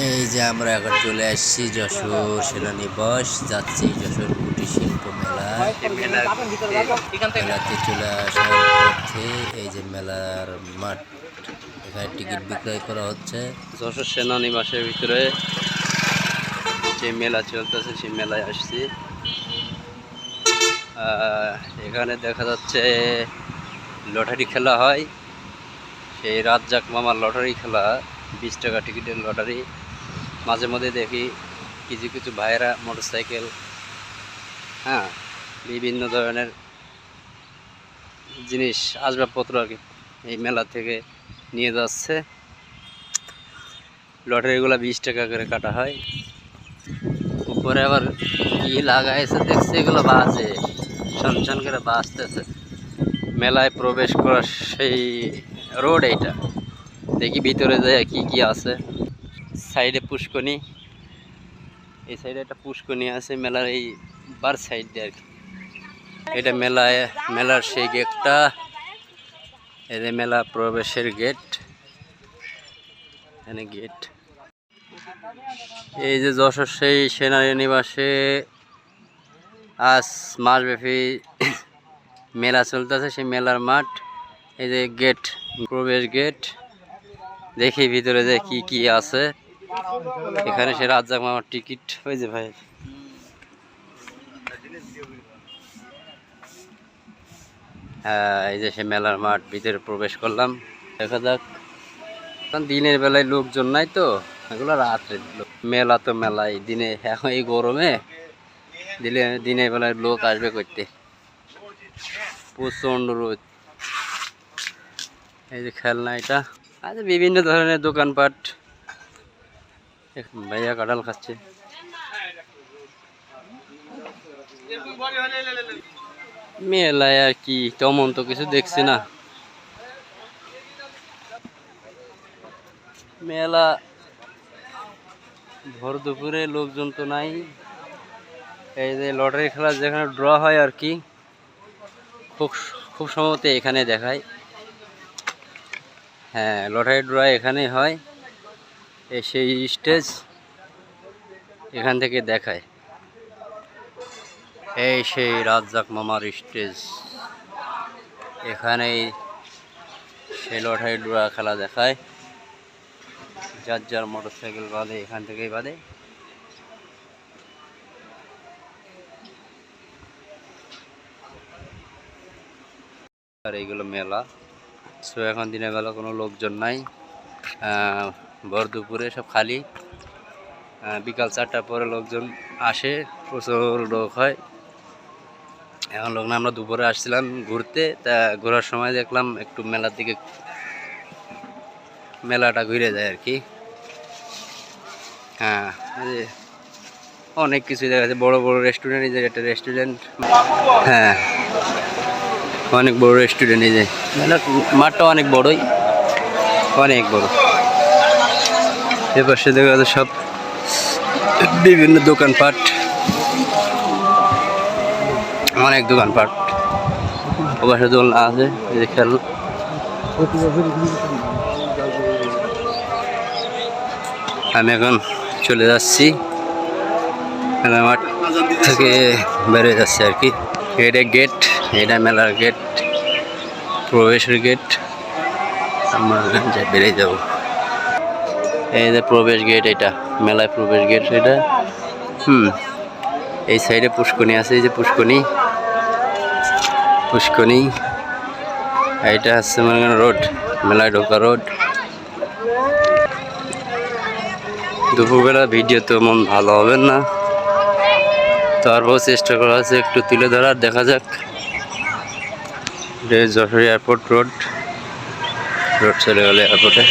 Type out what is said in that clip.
এই যে আমরা এখন চলে আসছি যশোর সেনানিবাস, যাচ্ছি যশোর কুটির শিল্প মেলা। মেলাতে চলে আসার পথে এই যে মেলার মাঠ, এখানে টিকিট বিক্রয় করা হচ্ছে। যশোর সেনানিবাসের ভিতরে যে মেলা চলতেছে, সেই মেলায় আসছি। এখানে দেখা যাচ্ছে লটারি খেলা হয়। সেই রাজ্জাক মামার লটারি খেলা। বিশ টাকা টিকিটের লটারি। মাঝে মধ্যে দেখি কিছু কিছু ভাইয়েরা মোটরসাইকেল হ্যাঁ বিভিন্ন ধরনের জিনিস, আসবাবপত্র আর কি এই মেলা থেকে নিয়ে যাচ্ছে। লটারিগুলো বিশ টাকা করে কাটা হয়। উপরে আবার কি লাগাইছে, দেখছি এগুলো বাজে সনসন করে বাঁচতেছে মেলায় প্রবেশ করার সেই রোড এইটা। দেখি ভিতরে যায় কি কি আছে। সাইডে পুষ্কনি। এই সাইডে একটা পুষ্কনি আছে, মেলার এই বার সাইড আর কি। এটা মেলায়, মেলার সেই গেটটা যে মেলা প্রবেশের গেট এখানে গেট এই যে যশোর সেই সেনানিবাসে আজ মাসব্যাপী মেলা চলতেছে, সেই মেলার মাঠ। এই যে গেট প্রবেশ গেট দেখি ভিতরে যে কি কি আছে। এখানে সে রাজ্জাক মামার টিকিট। ওই যে ভাই। হ্যাঁ এই যে সে মেলার মাঠ, ভিতরে প্রবেশ করলাম। দেখা যাক। কারণ দিনের বেলায় লোকজন নাই তো, এগুলো রাত্রে। মেলা তো মেলাই। দিনে, এখন এই গরমে দিলে দিনের বেলায় লোক আসবে করতে প্রচণ্ড রোদ। এই যে খেলনা এটা। আচ্ছা বিভিন্ন ধরনের দোকানপাট। ভাইয়া কাঁঠাল খাচ্ছে। মেলায় আর কি, তেমন তো কিছু দেখছি না। মেলা, ভোর দুপুরে লোকজন তো নাই। এই যে লটারি খেলা যেখানে ড্র হয় আর কি, খুব খুব সম্ভবত এখানে দেখায়। হ্যাঁ লটারি ড্র এখানেই হয়। সেই স্টেজ এখান থেকে দেখায়। এই সেই রাজ্জাক মামার স্টেজ। এখানেই সেই লটারি ড্রা খেলা দেখায়। যার যার মোটর সাইকেল বাঁধে, এখান থেকেই বাঁধে। আর এইগুলো মেলা। সো এখন দিনের বেলা কোনো লোকজন নাই। ভর দুপুরে সব খালি। বিকাল চারটার পরে লোকজন আসে, প্রচুর লোক হয়। এখন লোক না, আমরা দুপুরে আসছিলাম ঘুরতে, তা ঘোরার সময় দেখলাম একটু মেলার দিকে মেলাটা ঘুরে যায় আর কি। হ্যাঁ অনেক কিছু দেখা যাচ্ছে। বড় বড় রেস্টুরেন্ট একটা রেস্টুরেন্ট হ্যাঁ। অনেক বড় রেস্টুরেন্ট এই যে। মেলার মাঠটা অনেক বড়ই। অনেক বড়। এপাশে দেখা যাচ্ছে সব বিভিন্ন দোকানপাট। অনেক দোকানপাট। ওপাশে দোলনা আছে, এই যে খেল আমি এখন চলে যাচ্ছি। মাঠ থেকে বেরিয়ে যাচ্ছি আর কি। এটা গেট এটা মেলার গেট প্রবেশের গেট আমরা যা বেরিয়ে যাব। এই যে প্রবেশ গেট এটা, মেলায় প্রবেশ গেট এটা। হুম, এই সাইডে পুষ্কনি আছে, এই যে পুষ্কনি। পুষ্কনি এটা হচ্ছে মনে রোড মেলায় ঢোকা রোড দুপুরবেলা ভিডিও তো মন ভালো হবে না। তারপর চেষ্টা করা হচ্ছে একটু তুলে ধরার, দেখা যাক। এটা এয়ারপোর্ট রোড রোড চলে গেল এয়ারপোর্টে।